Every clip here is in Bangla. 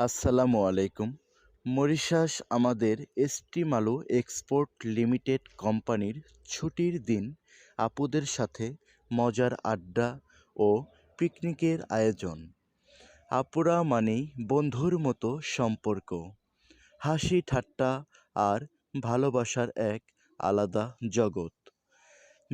আসসালামু আলাইকুম। মরিশাস আমাদের এসটি মালু এক্সপোর্ট লিমিটেড কোম্পানির ছুটির দিন আপুদের সাথে মজার আড্ডা ও পিকনিকের আয়োজন। আপুরা মানেই বন্ধুর মতো সম্পর্ক। হাসি, ঠাট্টা আর ভালোবাসার এক আলাদা জগৎ।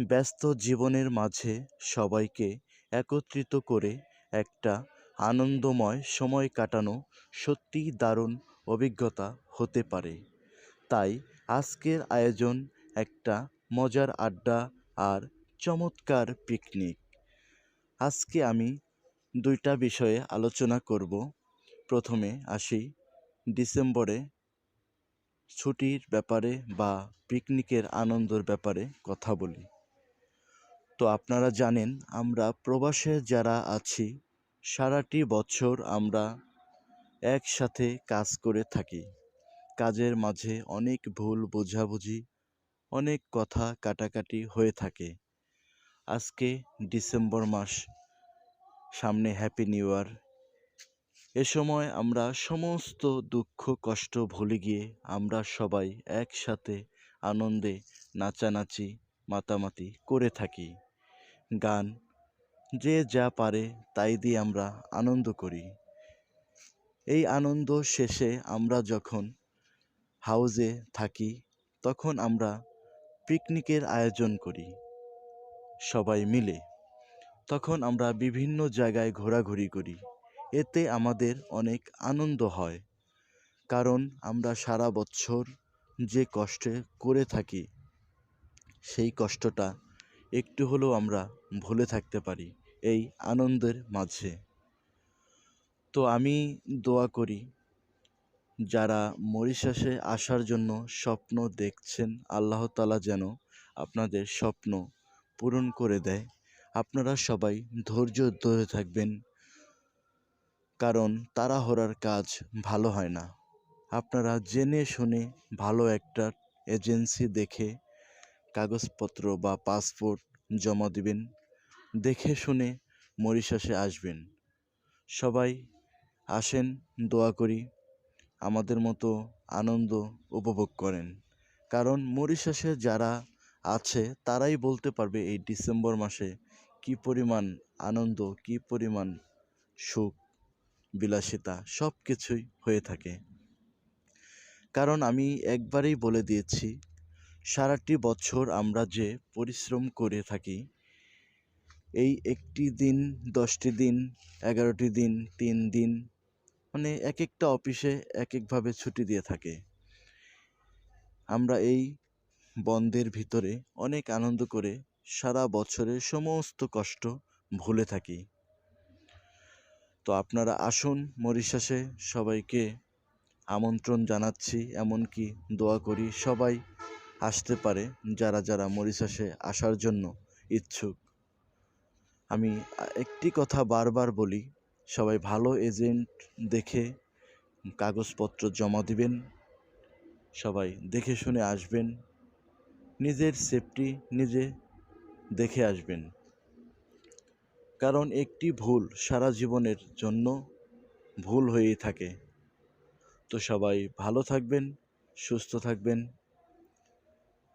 ব্যস্ত জীবনের মাঝে সবাইকে একত্রিত করে একটা আনন্দময় সময় কাটানো সত্যিই দারুণ অভিজ্ঞতা হতে পারে। তাই আজকের আয়োজন একটা মজার আড্ডা আর চমৎকার পিকনিক। আজকে আমি দুইটা বিষয়ে আলোচনা করব। প্রথমে আসি ডিসেম্বরে ছুটির ব্যাপারে বা পিকনিকের আনন্দর ব্যাপারে কথা বলি। তো আপনারা জানেন, আমরা প্রবাসে যারা আছি সারাটি বছর আমরা একসাথে কাজ করে থাকি। কাজের মাঝে অনেক ভুল বোঝাবুঝি, অনেক কথা কাটাকাটি হয়ে থাকে। আজকে ডিসেম্বর মাস, সামনে হ্যাপি নিউ ইয়ার এ সময় আমরা সমস্ত দুঃখ, কষ্ট ভুলে গিয়ে আমরা সবাই একসাথে আনন্দে নাচানাচি, মাতামাতি করে থাকি। গান যে যা পারে তাই দিয়ে আমরা আনন্দ করি। এই আনন্দ শেষে আমরা যখন হাউজে থাকি, তখন আমরা পিকনিকের আয়োজন করি, সবাই মিলে। তখন আমরা বিভিন্ন জায়গায় ঘোরাঘুরি করি। এতে আমাদের অনেক আনন্দ হয়, কারণ আমরা সারা বছর যে কষ্টে করে থাকি, সেই কষ্টটা একটু হলেও আমরা ভুলে থাকতে পারি এই আনন্দের মাঝে। তো আমি দোয়া করি, যারা মরিশাসে আসার জন্য স্বপ্ন দেখছেন, আল্লাহ তালা যেন আপনাদের স্বপ্ন পূরণ করে দেয়। আপনারা সবাই ধৈর্য ধরে থাকবেন, কারণ তাড়াহড়ার কাজ ভালো হয় না। আপনারা জেনে শুনে ভালো একটা এজেন্সি দেখে কাগজপত্র বা পাসপোর্ট জমা দিবেন। দেখে শুনে মরিশাসে আসবেন। সবাই আসেন, দোয়া করি। আমাদের মতো আনন্দ উপভোগ করেন। কারণ মরিশাসে যারা আছে, তারাই বলতে পারবে এই ডিসেম্বর মাসে কি পরিমাণ আনন্দ, কি পরিমাণ সুখ, বিলাসিতা সব কিছুই হয়ে থাকে। কারণ আমি একবারেই বলে দিয়েছি সারাটি বছর আমরা যে পরিশ্রম করে থাকি, এই একটি দিন, দশটি দিন, এগারোটি দিন, তিন দিন মানে এক একটা অফিসে এক একভাবে ছুটি দিয়ে থাকে। আমরা এই বন্ধের ভিতরে অনেক আনন্দ করে সারা বছরের সমস্ত কষ্ট ভুলে থাকি। তো আপনারা আসুন মরিশাসে সবাইকে আমন্ত্রণ জানাচ্ছি, এমনকি দোয়া করি সবাই আসতে পারে যারা যারা মরিশাসে আসার জন্য ইচ্ছুক। আমি একটি কথা বারবার বলি, সবাই ভালো এজেন্ট দেখে কাগজপত্র জমা দিবেন, সবাই দেখে শুনে আসবেন, নিজের সেফটি নিজে দেখে আসবেন। কারণ একটি ভুল সারা জীবনের জন্য ভুল হয়েই থাকে। তো সবাই ভালো থাকবেন, সুস্থ থাকবেন।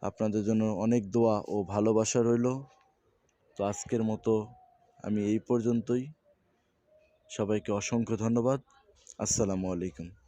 আপনাদের জন্য অনেক দোয়া ও ভালোবাসা রইল। তো আজকের মতো আমি এই পর্যন্তই। সবাইকে অসংখ্য ধন্যবাদ। আসসালামু আলাইকুম।